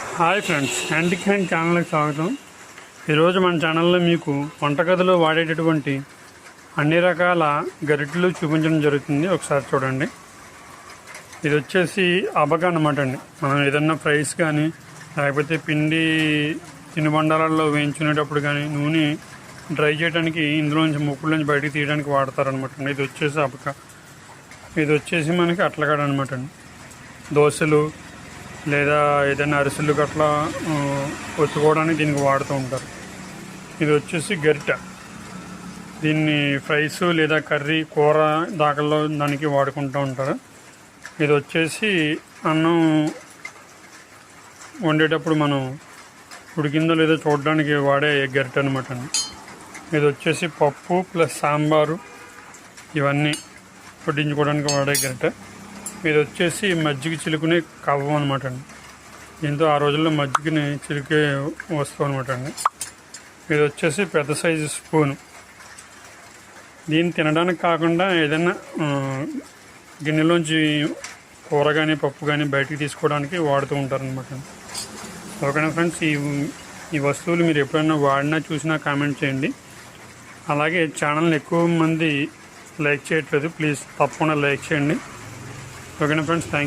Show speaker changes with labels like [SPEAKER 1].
[SPEAKER 1] Hi friends హ్యాండిక్ hand ఛానల్కి స్వాగతం. ఈరోజు మన ఛానల్లో మీకు వంటగదిలో వాడేటటువంటి అన్ని రకాల గరిటెలు చూపించడం జరుగుతుంది. ఒకసారి చూడండి. ఇది వచ్చేసి అబక అనమాట అండి. మనం ఏదన్నా ఫ్రైస్ కానీ లేకపోతే పిండి తినుబండాలలో వేయించుకునేటప్పుడు కానీ నూనె డ్రై చేయడానికి ఇందులోంచి ముక్కులోంచి బయటకు తీయడానికి వాడతారనమాట అండి. ఇది వచ్చేసి అబక. ఇది వచ్చేసి మనకి అట్లగాడ అనమాట అండి. దోశలు లేదా ఏదైనా అరిసెలు గట్లా ఒత్తుకోవడానికి దీనికి వాడుతూ ఉంటారు. ఇది వచ్చేసి గరిట. దీన్ని ఫ్రైస్ లేదా కర్రీ కూర దాకల్లో దానికి వాడుకుంటూ ఉంటారు. ఇది వచ్చేసి అన్నం వండేటప్పుడు మనం ఉడికిందో లేదో చూడడానికి వాడే గరిట అనమాట ఇది వచ్చేసి పప్పు ప్లస్ సాంబారు ఇవన్నీ వడ్డించుకోవడానికి వాడే గరిట. ఇది వచ్చేసి మజ్జిగ చిలుకునే కవ్వం అనమాట అండి. దీంతో ఆ రోజుల్లో మజ్జిగని చిలికే వస్తువు అనమాట అండి. ఇది వచ్చేసి పెద్ద సైజు స్పూను. దీన్ని తినడానికి కాకుండా ఏదైనా గిన్నెలోంచి కూర కానీ పప్పు కానీ బయటికి తీసుకోవడానికి వాడుతూ ఉంటారనమాట ఓకేనా ఫ్రెండ్స్? ఈ ఈ వస్తువులు మీరు ఎప్పుడైనా వాడినా చూసినా కామెంట్ చేయండి. అలాగే ఛానల్ని ఎక్కువ మంది లైక్ చేయట్లేదు. ప్లీజ్ తప్పకుండా లైక్ చేయండి. ఓకేనా ఫ్రెండ్స్ థ్యాంక్